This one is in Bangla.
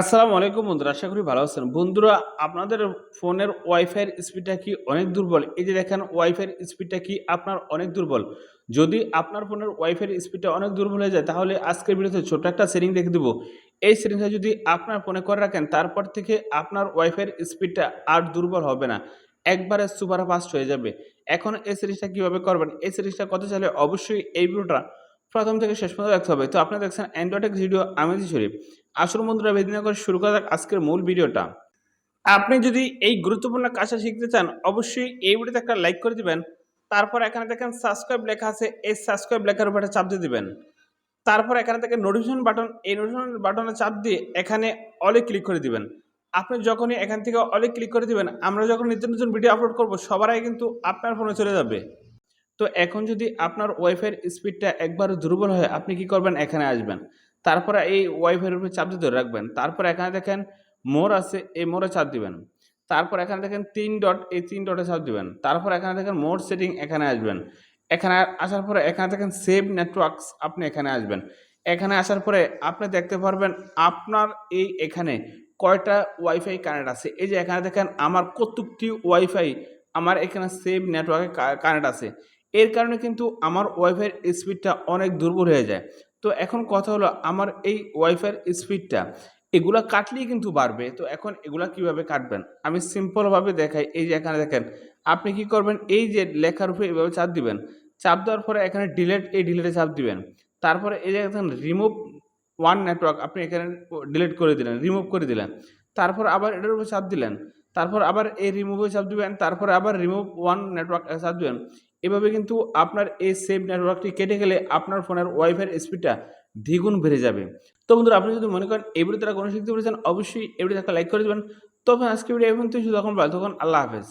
আসসালামু আলাইকুম বন্ধুরা, আশা করি ভালো আছেন। বন্ধুরা, আপনাদের ফোনের ওয়াইফাইয়ের স্পিডটা কি অনেক দুর্বল? এই যে দেখেন, ওয়াইফাইয়ের স্পিডটা কি আপনার অনেক দুর্বল? যদি আপনার ফোনের ওয়াইফাইয়ের স্পিডটা অনেক দুর্বল হয়ে যায়, তাহলে আজকের ভিডিওতে ছোট একটা সেটিং দেখে দেবো। এই সেটিংটা যদি আপনার ফোনে করে রাখেন, তারপর থেকে আপনার ওয়াইফাইয়ের স্পিডটা আর দুর্বল হবে না। একবারে সুপার ফাস্ট হয়ে যাবে। এখন এই সিরিজটা কীভাবে করবেন? এই সিরিজটা কত চাইলে অবশ্যই এই ভিডিওটা প্রথম থেকে শেষ পর্যন্ত দেখতে হবে। তো আপনারা দেখছেন অ্যান্ড্রয়েড ভিডিও আমেজি শরীফ আসল বন্ধুরা বেদিনা করে শুরু করা আজকের মূল ভিডিওটা। আপনি যদি এই গুরুত্বপূর্ণ কাজটা শিখতে চান, অবশ্যই এই ভিডিওতে একটা লাইক করে দিবেন, তারপর এখানে দেখেন সাবস্ক্রাইব লেখা আছে, এই সাবস্ক্রাইব লেখার উপরে চাপ দিয়ে দিবেন। তারপর এখানে থেকে নোটিফিকেশন বাটন এই নোটিফিকেশন বাটনে চাপ দিয়ে এখানে অলে ক্লিক করে দিবেন। আপনি যখনই এখান থেকে অলে ক্লিক করে দিবেন, আমরা যখন নিত্য নতুন ভিডিও আপলোড করব, সবার আগে কিন্তু আপনার ফোনে চলে যাবে। তো এখন যদি আপনার ওয়াইফাইয়ের স্পিডটা একবার দুর্বল হয়, আপনি কি করবেন? এখানে আসবেন। তারপরে এই ওয়াইফাইয়ের উপরে চাপ দিয়ে ধরে রাখবেন। তারপর এখানে দেখেন মোর আছে, এই মোরে চাপ দিবেন। তারপর এখানে দেখেন তিন ডট, এই তিন ডটে চাপ দিবেন। তারপর এখানে দেখেন মোর সেটিং এখানে আসবেন। এখানে আসার পরে এখানে দেখেন সেভ নেটওয়ার্কস আপনি এখানে আসবেন। এখানে আসার পরে আপনি দেখতে পারবেন আপনার এই এখানে কয়টা ওয়াইফাই কানেক্ট আছে। এই যে এখানে দেখেন আমার কতকটি ওয়াইফাই, আমার এখানে সেভ নেটওয়ার্কে কানেক্ট আছে। এর কারণে কিন্তু আমার ওয়াইফাইয়ের স্পিডটা অনেক দুর্বল হয়ে যায়। তো এখন কথা হলো আমার এই ওয়াইফাইয়ের স্পিডটা এগুলা কাটলেই কিন্তু বাড়বে। তো এখন এগুলা কীভাবে কাটবেন? আমি সিম্পলভাবে দেখাই। এই যে এখানে দেখেন, আপনি কি করবেন? এই যে লেখার উপরে এভাবে চাপ দিবেন। চাপ দেওয়ার পরে এখানে ডিলেট এই ডিলেটে চাপ দিবেন। তারপরে এই যে দেখেন রিমুভ ওয়ান নেটওয়ার্ক আপনি এখানে ডিলিট করে দিলেন রিমুভ করে দিলেন। তারপর আবার এটার উপর চাপ দিলেন। তারপর আবার এই রিমুভে চাপ দিবেন। তারপরে আবার রিমুভ ওয়ান নেটওয়ার্ক চাপ দিবেন। এভাবে কিন্তু আপনার এই সেভ নেটওয়ার্কটি কেটে গেলে আপনার ফোনের ওয়াইফাইয়ের স্পিডটা দ্বিগুণ বেড়ে যাবে। তো বন্ধুরা, আপনি যদি মনে করেন এই ভিডিও তারা কোনো শিখতে পেরেছেন, অবশ্যই এই ভিডিও একটা লাইক করে দেবেন। তবে আজকে ভিডিও এখন তুই তখন ভালো তখন আল্লাহ হাফেজ।